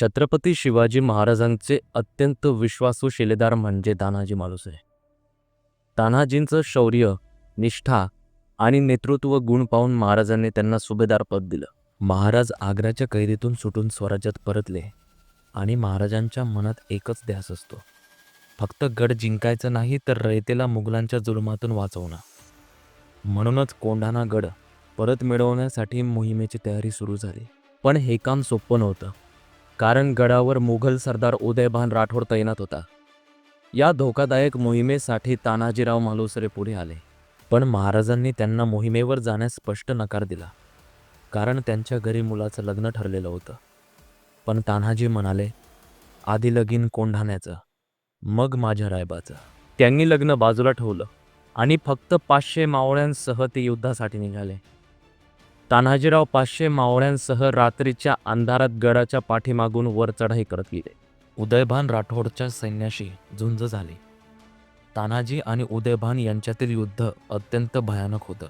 छत्रपती शिवाजी महाराजांचे अत्यंत विश्वासू शिलेदार म्हणजे तानाजी मालुसरे तानाजींचं शौर्य निष्ठा आणि नेतृत्व गुण पाहून महाराजांनी त्यांना सुभेदार पद दिलं. महाराज आग्र्याच्या कैदेतून सुटून स्वराज्यात परतले आणि महाराजांच्या मनात एकच ध्यास असतो. फक्त गड जिंकायचं नाही तर रयतेला मुघलांच्या जुलमातून वाचवणं. म्हणूनच कोंढाणा गड परत मिळवण्यासाठी मोहिमेची तयारी सुरू झाली. पण हे काम सोपं नव्हतं. कारण गडावर मुघल सरदार उदयभान राठोड तैनात होता. या धोकादायक मोहिमेसाठी तानाजीराव मालुसरे पुढे आले. पण महाराजांनी त्यांना मोहिमेवर जाण्यास स्पष्ट नकार दिला. कारण त्यांच्या घरी मुलाचं लग्न ठरलेलं होतं. पण तान्हाजी म्हणाले आधी लगीन कोंढाण्याचं मग माझ्या रायबाचं. त्यांनी लग्न बाजूला ठेवलं आणि फक्त पाचशे मावळ्यांसह ते युद्धासाठी निघाले. तान्हाजीराव पाचशे मावळ्यांसह रात्रीच्या अंधारात गडाच्या पाठीमागून वर चढाई करत गेले. उदयभान राठोडच्या सैन्याशी झुंज झाली. तानाजी आणि उदयभान यांच्यातील युद्ध अत्यंत भयानक होतं.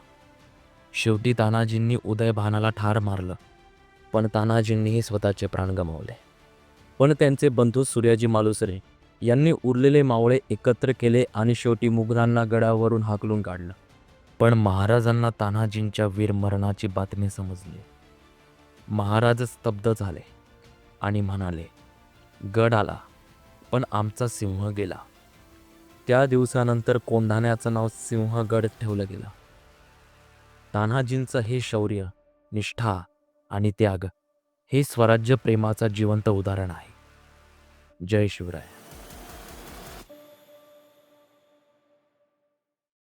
शेवटी तानाजींनी उदयभानाला ठार मारलं. पण तानाजींनीही स्वतःचे प्राण गमावले. पण त्यांचे बंधू सूर्याजी मालुसरे यांनी उरलेले मावळे एकत्र केले आणि शेवटी मुघलांना गडावरून हाकलून काढलं. पण महाराजांना तान्हाजींच्या वीरमरणाची बातमी समजली. महाराज स्तब्ध झाले आणि म्हणाले गड आला पण आमचा सिंह गेला. त्या दिवसानंतर कोंढाण्याचं नाव सिंहगड ठेवलं गेलं. तान्हाजींचं हे शौर्य निष्ठा आणि त्याग हे स्वराज्य प्रेमाचा जिवंत उदाहरण आहे. जय शिवराय.